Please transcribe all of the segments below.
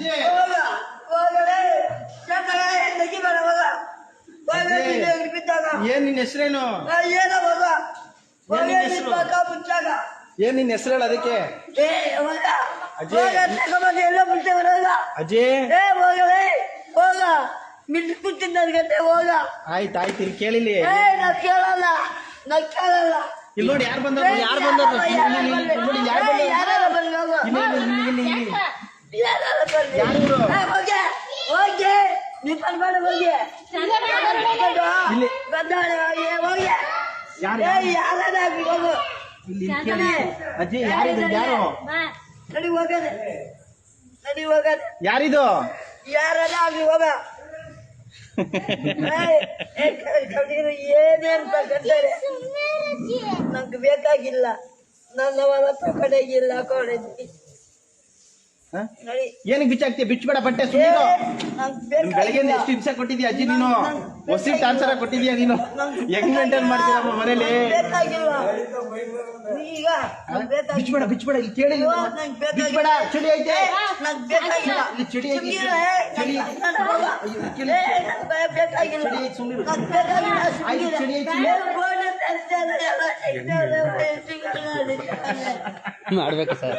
ಅಜ್ಜಿ. ಏನ್ ನಿನ್ ಹೆಸರೇನು ಏನೋ ನಿನ್ ಹೆಸ್ರು? ಹೇಳ ಅದಕ್ಕೆ ಅಜ್ಜಿ. ಹೋಗ ತಗೊಂಬಂದು ಎಲ್ಲ ಮುಚ್ಚೆ ಹೋಗ ಅಜ್ಜಿ ಏ ಹೋಗಲೇ ಹೋಗ ಮಿಲ್ ಕೂತಿದ್ದ ಗಂಟೆ ಹೋಗ ಆಯ್ತು ಆಯ್ತು ಇಲ್ಲಿ ಕೇಳಿಲಿ ಕೇಳಲ್ಲ ನಾ ಕೇಳಲ್ಲ ಇಲ್ಲಿ ನೋಡಿ ಯಾರು ಬಂದ್ರು ಯಾರು ಬಂದ್ರು ನೋಡಿ ಯಾರು ಬಂದ್ರು ಇಲ್ಲಿ ಇಲ್ಲಿ ಇಲ್ಲಿ ಹೋಗೆ ಹೋಗೆ ಹೋಗಿ ಹೋಗಿ ಹೋಗಿ ಹೋಗು ಅಜ್ಜಿ. ಯಾರಿದ್ರು ಯಾರು ನಡಿ ಹೋಗದೆ ನಡಿ ಹೋಗದೆ ಯಾರಿದು ಯಾರಾಗಿ ಹೋಗ ಏನೇನ್ ತಗೊಂಡರೆ ನಂಗೆ ಬೇಕಾಗಿಲ್ಲ. ನನ್ನ ಹ? ನಡಿ ಏನಕ್ಕೆ ಬಿಚ್ಚಾಕ್ತಿ ಬಿಚ್ಚಬೇಡ ಬಟ್ಟೆ ಸುಮ್ಮನೆ ನಂಗೆ ನಿಮ್ ಬೆಳಗ್ಗೆ ಎಷ್ಟು ಹಿಂಸೆ ಕೊಟ್ಟಿದ್ಯಾ ಅಜ್ಜಿ ನೀನು ಹೊಸಿ ಟಾನ್ಸರ ಕೊಟ್ಟಿದ್ಯಾ ನೀನು? ಹೆಂಗ್ ಮೇಂಟೈನ್ ಮಾಡ್ತೀರಮ್ಮ ಮನೇಲಿ? ಬಿಚ್ಚಬೇಡ ಬಿಚ್ಚಬೇಡ ಇಲ್ಲಿ ಕೇಳಿ ಬಿಚ್ಚಬೇಡ. ಚಳಿ ಐತೆ. ಇಲ್ಲಿ ಚಳಿ ಚಳಿ ಚಳಿ. ಮಾಡ್ಬೇಕು ಸರ್.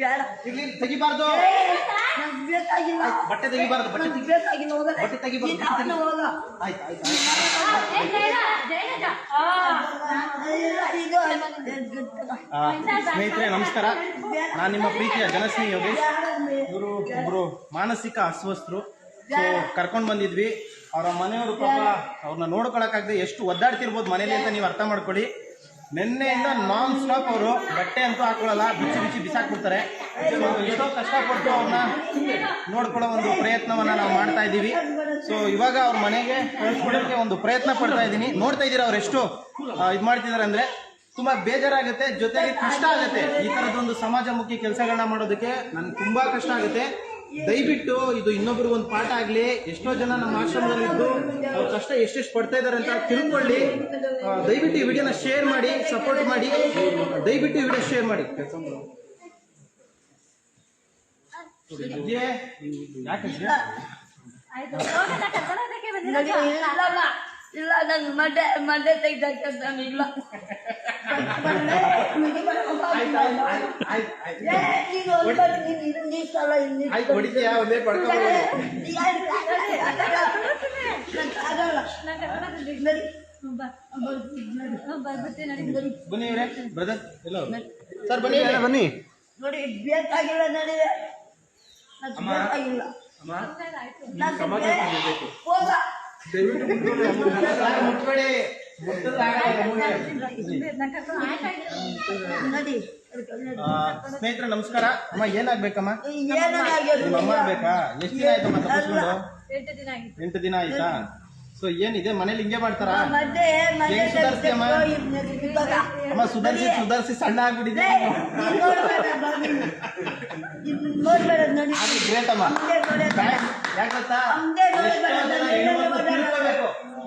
ಬೇಡ. ತೆಗಿಬಾರ್ದು. ನಂಗೆ ಬೇಕಾಗಿಲ್ಲ. ಬಟ್ಟೆ ತೆಗಿಬಾರ್ದು ಬಟ್ಟೆ ನಂಗೆ ತೆಗಿ ಬೇಕಾಗಿಲ್ಲ ಹೋಗಲ್ಲ ಬಟ್ಟೆ ತೆಗಿಬಾರ್ದು, ನೀನು ಬಟ್ಟೆ ಅವನು ಹೋಗ. ಆಯ್ತು ಆಯ್ತು ಆಯ್ತು. ಆ, ಸ್ನೇಹಿತರೆ ನಮಸ್ಕಾರ. ನಾನು ನಿಮ್ಮ ಪ್ರೀತಿಯ ಜನಸ್ನೇಹಿ ಯೋಗೇಶ್. ಇವರು ಒಬ್ರು ಮಾನಸಿಕ ಅಸ್ವಸ್ಥರು. ಸೊ ಕರ್ಕೊಂಡು ಬಂದಿದ್ವಿ. ಅವರ ಮನೆಯವರು ಪಾಪ ಅವ್ರನ್ನ ನೋಡ್ಕೊಳಕ್ಕಾಗದೆ ಎಷ್ಟು ಒದ್ದಾಡ್ತಿರ್ಬೋದು ಮನೇಲಿ ಅಂತ ನೀವು ಅರ್ಥ ಮಾಡ್ಕೊಳ್ಳಿ. ನಿನ್ನೆಯಿಂದ ನಾನ್ ಸ್ಟಾಪ್ ಅವರು ಬಟ್ಟೆ ಅಂತೂ ಹಾಕೊಳ್ಳಲ್ಲ, ಬಿಚ್ಚಿ ಬಿಚ್ಚಿ ಬಿಸಾಕ್ಬಿಡ್ತಾರೆ. ಎಷ್ಟೋ ಕಷ್ಟಪಟ್ಟು ಅವ್ರನ್ನ ನೋಡ್ಕೊಳ್ಳೋ ಒಂದು ಪ್ರಯತ್ನವನ್ನ ನಾವು ಮಾಡ್ತಾ ಇದ್ದೀವಿ. ಸೊ ಇವಾಗ ಅವ್ರ ಮನೆಗೆ ಕಳಿಸ್ಕೊಡೋಕ್ಕೆ ಒಂದು ಪ್ರಯತ್ನ ಪಡ್ತಾ ಇದ್ದೀನಿ. ನೋಡ್ತಾ ಇದ್ದೀರಾ ಅವ್ರು ಎಷ್ಟು ಇದು ಮಾಡ್ತಿದ್ದಾರೆ ಅಂದ್ರೆ? ತುಂಬಾ ಬೇಜಾರಾಗುತ್ತೆ, ಜೊತೆಗೆ ಕಷ್ಟ ಆಗುತ್ತೆ. ಈ ತರದೊಂದು ಸಮಾಜಮುಖಿ ಕೆಲಸಗಳನ್ನ ಮಾಡೋದಕ್ಕೆ ನನ್ಗೆ ತುಂಬಾ ಕಷ್ಟ ಆಗುತ್ತೆ. ದಯವಿಟ್ಟು ಇದು ಇನ್ನೊಬ್ರಿಗೆ ಒಂದು ಪಾಠ ಆಗ್ಲಿ. ಎಷ್ಟೋ ಜನ ನಮ್ಮ ಆಶ್ರಮದಲ್ಲಿ ಇದ್ದು ಅವ್ರ ಕಷ್ಟ ಎಷ್ಟೆಷ್ಟು ಪಡ್ತಾ ಇದಾರೆ ಅಂತ ತಿಳ್ಕೊಳ್ಳಿ. ದಯವಿಟ್ಟು ಈ ವಿಡಿಯೋನ ಶೇರ್ ಮಾಡಿ ಸಪೋರ್ಟ್ ಮಾಡಿ. ದಯವಿಟ್ಟು ಈ ವಿಡಿಯೋ ಶೇರ್ ಮಾಡಿ. ಇಲ್ಲ ನನ್ನ ಮಂಡೆ ಮಂಡೆ ತೆಗ್ದಕ್ಕೆ ನಾನು ಇಲ್ಲ. ನೀನು ಒಂದ್ ನೀನು ಇಲ್ಲಿ ಆಯ್ತು ಬನ್ನಿ ಬ್ರದರ್ ಸರ್ ಬನ್ನಿ. ಬನ್ನಿ ನೋಡಿ ಬೇಕಾಗಿಲ್ಲ ನನಗೆ ಅಮ್ಮ ಬೇಕಾಗಿಲ್ಲ ಅಮ್ಮ ಹೋಗ ಮುಟ್ಬೇಡಿ ಸ್ನೇಹಿತರೆ ನಮಸ್ಕಾರ. ಅಮ್ಮ ಏನಾಗ್ಬೇಕಮ್ಮ? ನಿಮ್ಮ ಅಮ್ಮ ಆಗ್ಬೇಕಾ? ಎಷ್ಟು ದಿನ ಆಯ್ತಮ್ಮ ತಪ್ಪಿಸ್ಕೊಂಡು? ಎಂಟು ದಿನ ಆಯ್ತಾ? ಸೊ ಏನಿದೆ? ಮನೇಲಿ ಹಿಂಗೆ ಮಾಡ್ತಾರಾ? ಅಮ್ಮ ಸುಧಾರಿಸಿ ಸುಧಾರಿಸಿ ಸಣ್ಣ ಆಗ್ಬಿಟ್ಟಿದೆ ಗ್ರೇಟ್ ಅಮ್ಮ. ನೋಡ್ಬೇಡ. ಗೊತ್ತಾ?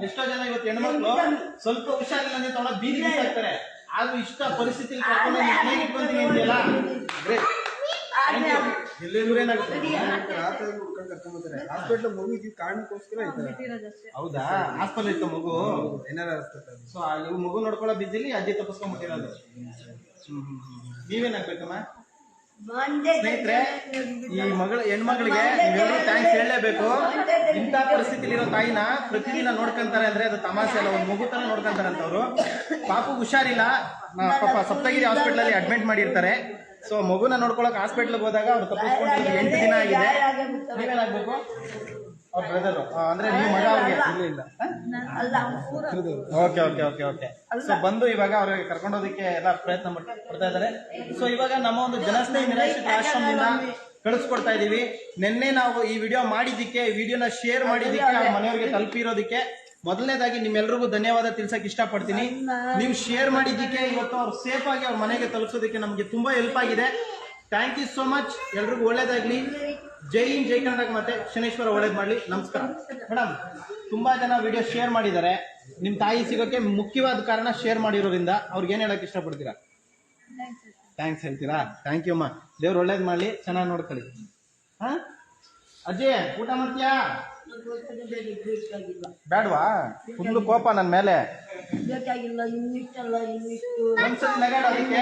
ಎಷ್ಟೋ ಜನ ಇವತ್ತು ಹೆಣ್ಮಕ್ಳು ಸ್ವಲ್ಪ ಹುಷಾರಿಲ್ಲ ಅಂದ್ರೆ ತೊಗೊಂಡು ಬೀದಿ ಬಿಸಾಕ್ತಾರೆ. ಆದ್ರೂ ಇಷ್ಟ ಪರಿಸ್ಥಿತಿ ಕರ್ಕೊಂಡು ನೀನ್ ಮನೆಗೆ ಇಟ್ಕೊಂತೀನಿ ಗ್ರೇಟ್ ಹೌದಾ? ಹಾಸ್ಪಿಟಲ್ ಇತ್ತು ಮಗು. ಏನಾರ ಸೊ ಮಗು ನೋಡ್ಕೊಳ್ಳೋ ಬಿದ್ದಿಲಿ ಅಜ್ಜಿ ತಪ್ಪಿಸ್ಕೊಂಡ್ಬಿಟ್ಟಿರೋದು ನೀವೇನಾಗ್ಬೇಕಮ್ಮ? ಸ್ನೇಹಿತರೆ ಈ ಮಗಳ ಹೆಣ್ಮಗಳಿಗೆ ನೀವೆಲ್ಲರೂ ಥ್ಯಾಂಕ್ಸ್ ಹೇಳಲೇಬೇಕು. ಇಂಥ ಪರಿಸ್ಥಿತಿಲಿರೋ ತಾಯಿನ ಪ್ರತಿದಿನ ನೋಡ್ಕೊಂತಾರೆ ಅಂದ್ರೆ ಅದು ತಮಾಷೆ ಅಲ್ಲ ಒಂದು ಮಗು ತರ ನೋಡ್ಕೊಂತಾರೆ ಅಂತವ್ರು ಪಾಪು ಹುಷಾರಿಲ್ಲ. ಪಾಪ ಸಪ್ತಗಿರಿ ಹಾಸ್ಪಿಟ್ಲಲ್ಲಿ ಅಡ್ಮಿಟ್ ಮಾಡಿರ್ತಾರೆ. ಸೊ ಮಗುನ ನೋಡ್ಕೊಳಕ್ ಹಾಸ್ಪಿಟ್ಲ್ಗೆ ಹೋದಾಗ ಅವ್ರು ತಪ್ಪಿಸ್ಕೊಂಡು ಎಂಟು ದಿನ ಆಗಿದೆ. ನೀವೇನಾಗ್ಬೇಕು ಅವ್ರ ಬ್ರದರ್ ಅಂದ್ರೆ ನೀವು ಮಗ ಅವ್ರಿಗೆ. ಇಲ್ಲ okay okay okay okay. So ಬಂದು ಇವಾಗ ಅವ್ರಿಗೆ ಕರ್ಕೊಂಡೋದಕ್ಕೆ ಎಲ್ಲ ಪ್ರಯತ್ನ ಪಡ್ತಾ ಇದ್ದಾರೆ. ಸೊ ಇವಾಗ ನಮ್ಮ ಒಂದು ಜನಸ್ನೇಹಿ ನಿರಾಶ್ರಿತ ಆಶ್ರಮದಿಂದ ಕಳಿಸ್ಕೊಡ್ತಾ ಇದೀವಿ. ನಿನ್ನೆ ನಾವು ಈ ವಿಡಿಯೋ ಮಾಡಿದ್ದಕ್ಕೆ ವಿಡಿಯೋನ ಶೇರ್ ಮಾಡಿದ್ದಕ್ಕೆ ಆ ಮನೆಯವ್ರಿಗೆ ತಲುಪಿರೋದಕ್ಕೆ ಮೊದಲನೇದಾಗಿ ನಿಮ್ಮೆಲ್ಲರಿಗೂ ಧನ್ಯವಾದ ತಿಳ್ಸಕ್ ಇಷ್ಟಪಡ್ತೀನಿ. ನೀವು ಶೇರ್ ಮಾಡಿದ್ದಕ್ಕೆ ಇವತ್ತು ಅವ್ರು ಸೇಫ್ ಆಗಿ ಅವ್ರ ಮನೆಗೆ ತಲುಪಿಸೋದಕ್ಕೆ ನಮಗೆ ತುಂಬಾ ಹೆಲ್ಪ್ ಆಗಿದೆ. ಥ್ಯಾಂಕ್ ಯು ಸೋ ಮಚ್ ಎಲ್ರಿಗೂ ಒಳ್ಳೇದಾಗ್ಲಿ. ಜೈ ಹಿಂದ್ ಜೈ ಕರ್ನಾಟಕ ಮತ್ತೆ ಶನೇಶ್ವರ ಒಳ್ಳೇದು ಮಾಡ್ಲಿ. ನಮಸ್ಕಾರ. ಮೇಡಮ್ ತುಂಬಾ ಜನ ವಿಡಿಯೋ ಶೇರ್ ಮಾಡಿದ್ದಾರೆ. ನಿಮ್ ತಾಯಿ ಸಿಗೋಕೆ ಮುಖ್ಯವಾದ ಕಾರಣ ಶೇರ್ ಮಾಡಿರೋದ್ರಿಂದ ಅವ್ರಿಗೆ ಏನ್ ಹೇಳಕ್ ಇಷ್ಟಪಡ್ತೀರಾ? ಥ್ಯಾಂಕ್ಸ್ ಹೇಳ್ತೀರಾ? ಥ್ಯಾಂಕ್ ಯು ಅಮ್ಮ. ದೇವ್ರು ಒಳ್ಳೇದ್ ಮಾಡ್ಲಿ. ಚೆನ್ನಾಗಿ ನೋಡ್ಕೊಳ್ಳಿ. ಹಾ? ಅಜ್ಜಿ ಊಟ ಮಾಡ್ತೀಯಾ? ಬೇಡವಾ ಫುಲ್ಲು ಕೋಪ ನನ್ನ ಮೇಲೆ. ಬೇಕಾಗಿಲ್ಲ ಇನ್ನಿಷ್ಟಲ್ಲ ಇನ್ನಿಷ್ಟು. ಒಂದ್ಸತಿ ನಗಾಡು ಅದಕ್ಕೆ.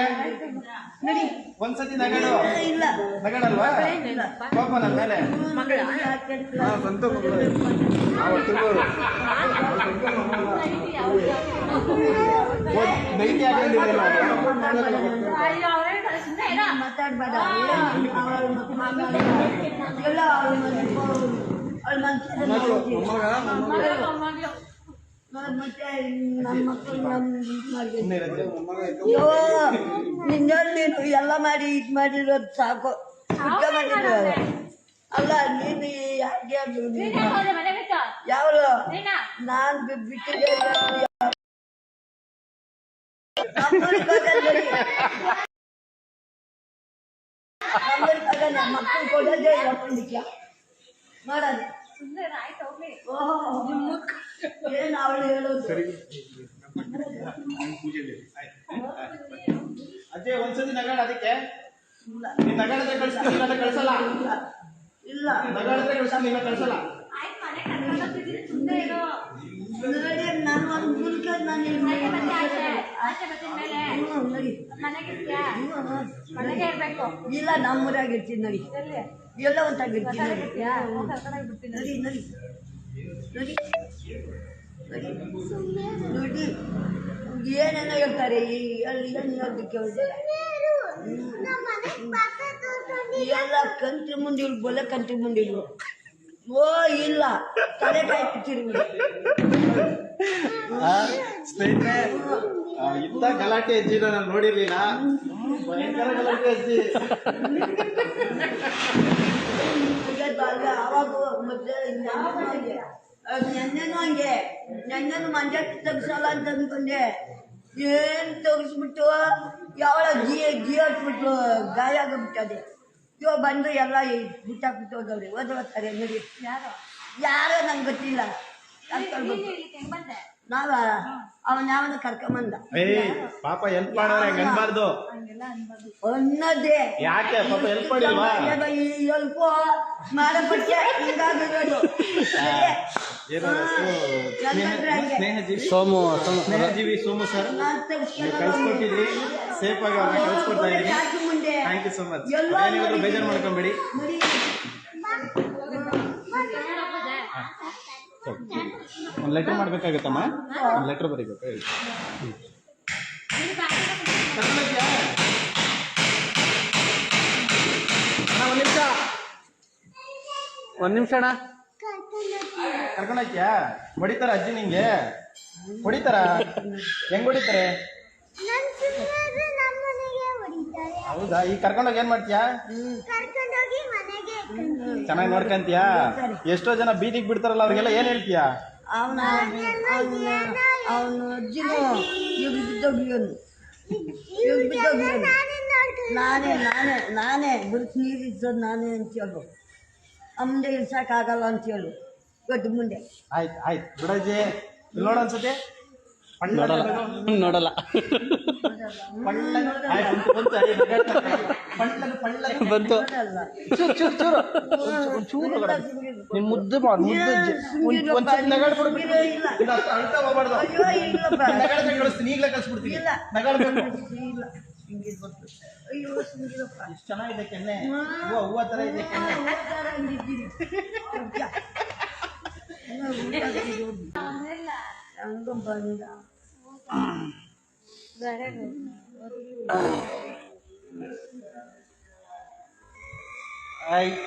ನಡಿ. ಒಂದ್ಸತಿ ನಗಾಡು. ಇಲ್ಲ. ನಗಾಡಲ್ವಾ? ಕೋಪ ನನ್ನ ಮೇಲೆ. ಹಾ ಎಲ್ಲ ನಿನ್ನ ನೀನು ಎಲ್ಲ ಮಾಡಿ ಇದು ಮಾಡಿರೋದು ಸಾಕು ಅಲ್ಲ ನೀನು ಯಾಕೆ ನೀನು ನಾನು ಬಿಟ್ಟಿದ್ದೆ ಮಕ್ಕಳು ಕೊಡೋದೇ ಮಾಡೋದು ಏನು ಅವಳು ಹೇಳೋದು ಅಜ್ಜಿ ಒಂದ್ಸತಿ ನಗಾಡ ಅದಕ್ಕೆ. ಇಲ್ಲ ನೀನ್ ನಗಾಡಿದ್ರೆ ಕಳಿಸ್ತೀನಿ ಕಳ್ಸಲ್ಲ ಇಲ್ಲ ನಗಾಡಿದ್ರೆ ಇಲ್ಲ ಕಳ್ಸಲ್ಲ ನೋಡಿ ನಾನು ಒಂದು ಮುಲ್ಕ ನಾನು ಇಲ್ಲಿ ಇಲ್ಲ ನಮ್ಮೂರಾಗಿರ್ತೀನಿ ನೋಡಿ. ಎಲ್ಲ ಒಂದಾಗಿರ್ತೀನಿ ನೋಡಿ. ನೋಡಿ. ನೋಡಿ. ನೋಡಿ. ಏನೇನೋ ಹೇಳ್ತಾರೆ? ಈ ಅಲ್ಲಿ ಏನು ಹೇಳೋದಕ್ಕೆ ಹೋಗಿಲ್ಲ ಎಲ್ಲ ಕಂಟ್ರಿ ಮುಂದಿರು ಬೊಲೆ ಕಂಟ್ರಿ ಮುಂದಿರು ಓ ಇಲ್ಲ. ತಲೆ ಕಾಯಿ ಬಿಟ್ಟಿರು ಆ, ಸ್ನೇಹಿತರೆ ಇಂಥ ಗಲಾಟೆ ಅಜ್ಜಿನ ನಾನು ನೋಡಿರ್ಲಿಲ್ಲ. ಭಯಂಕರ ಗಲಾಟೆ ಅಜ್ಜಿ ಮತ್ತೆ ನೆನ್ನೆನೂ ಹಂಗೆ. ನೆನ್ನೆನೂ ಮಂಜ ತೆಗ್ಸಲ್ಲ ಅಂತ ಅಂದ್ಕೊಂಡೆ ಏನು ತೆಗಿಸ್ಬಿಟ್ಟು ಯಾವಳ ಗಿ ಗಿ ಹಾಕ್ಬಿಟ್ಟು ಗಾಯ ಆಗಿಬಿಟ್ಟದೆ ಇವಾಗ ಬಂದು ಎಲ್ಲ ಬಿಟ್ಟಾಕ್ಬಿಟ್ಟು ಹೋದವ್ರಿ. ಓದೋತಾರೆ ನೋಡಿ. ಯಾರೋ? ಯಾರೋ ನಂಗೆ ಗೊತ್ತಿಲ್ಲ. ನಾವ? ಅವನ ಯಾವನ ಕರ್ಕೊಂಬಂದ. ಏ ಪಾಪ ಹೆಲ್ಪ್ ಮಾಡೋರೆ ಹಂಗ ಅನ್ಬಾರ್ದು? ಅನ್ನದೇ ಯಾಕೆ ಪಾಪ ಹೆಲ್ಪ್ ಮಾಡಿಲ್ವಾ? ಮಾಡಪಟ್ಟೆ? ಸ್ನೇಹ ಸ್ನೇಹಜೀವಿ. ಸೋಮು ಸ್ನೇಹಜೀವಿ ಸೋಮು ಸರ್. ನೀವು ಕಳ್ಸ್ಕೊಟ್ಟಿದ್ರಿ. ಸೇಫ್ ಆಗಿ ಅವ್ರನ್ನ ಕಳ್ಸ್ಕೊಡ್ತಾ ಇದ್ದೀನಿ. ಮುಂದೆ. ಥ್ಯಾಂಕ್ ಯು ಸೊ ಮಚ್ ಬೇಜಾರು ಮಾಡ್ಕೊಂಬೇಡಿ ನೋಡಿ ಒಂದು ಲೆಟರ್ ಮಾಡ್ಬೇಕಾಗತ್ತಮ್ಮ? ಒಂದು ಲೆಟರ್ ಬರೀಬೇಕು? ಹೇಳಿ. ಒಂದು ನಿಮಿಷ. ಒಂದು ನಿಮಿಷ ಅಣ್ಣ. ಹೊಡಿತಾರ ಅಜ್ಜಿ ನಿಂಗೆ? ಹೊಡಿತಾರ? ಹೆಂಗ್ ಹೊಡಿತಾರೆ? ಹೌದಾ? ಈಗ ಕರ್ಕೊಂಡೋಗಿ ಏನ್ ಮಾಡ್ತೀಯಾ? ಚೆನ್ನಾಗಿ ನೋಡ್ಕಂತೀಯಾ? ಎಷ್ಟೋ ಜನ ಬೀದಿಗೆ ಬಿಡ್ತಾರಲ್ಲ, ಅವ್ರಿಗೆಲ್ಲ ಏನ್ ಹೇಳ್ತೀಯಾ? ಅವನ ಅವನ ಅವನು ಅಜ್ಜಿನು ಇವಾಗ ಬಿದ್ದೋಗ್ಯವನು ಇವಾಗ ಬಿದ್ದೋಗ್ಯವನು ನಾನೇ ನಾನೇ ನಾನೇ ನಾನೇ ಬುರ್ಕ್ ನೀರು ಇದ್ದದ್ದು ನಾನೇ ಅಂತ ಹೇಳು. ಮುಂದೆ ಇಳ್ಸಕ್ಕಾಗಲ್ಲ ಅಂತ ಹೇಳು. ಗೊತ್ತು ಮುಂದೆ. ಆಯ್ತು ಆಯ್ತು. ಬಿಡಜ್ಜಿ ನೋಡೋ ಅನ್ಸುತ್ತೆ? ಅನ್ಸತಿ ನೋಡಲ್ಲ ನೋಡಲ್ಲ. ಬಂತು ನೋಡಲ್ಲ ಚೂರು ಚೂರು ಚೂರು ಚೂರು ಎಲ್ಲ ಸುಮ್ನಿರು. ನಿನ್ ಮುದ್ದು ಮಾಡು ಮುದ್ದು ಅಜ್ಜಿ. ಒಂದ್- ಒಂದ್ಸತಿ ನಗಾಡ್ಬಿಡು ಸುಮ್ನಿರು ಇಲ್ಲ ಇಲ್ಲ, ಅಷ್ಟು ಅಳ್ತಾ ಹೋಗ್ಬಾರ್ದು ಅಯ್ಯೋ ಇಲ್ಲಪ್ಪ ನಗಾಡ್ಬೇಕು ಕಳಿಸ್ತೀನಿ ಈಗಲೇ ಕಳ್ಸ್ಬಿಡ್ತೀನಿ ಇಲ್ಲ. ನಗಾಡ್ಬೇಕು ಇಲ್ಲ ಹಿಂಗಿರ್ಬೇಕು ಅಯ್ಯೋ ಸುಮ್ನಿರಪ್ಪ ಎಷ್ಟು ಚೆನ್ನಾಗಿದೆ ಕೆನ್ನೆ ಹೂವ ಹೂವ ತರ ಇದೆ ಕೆನ್ನೆ ಹಂಗ ಬಂದ ಆಯ್ತು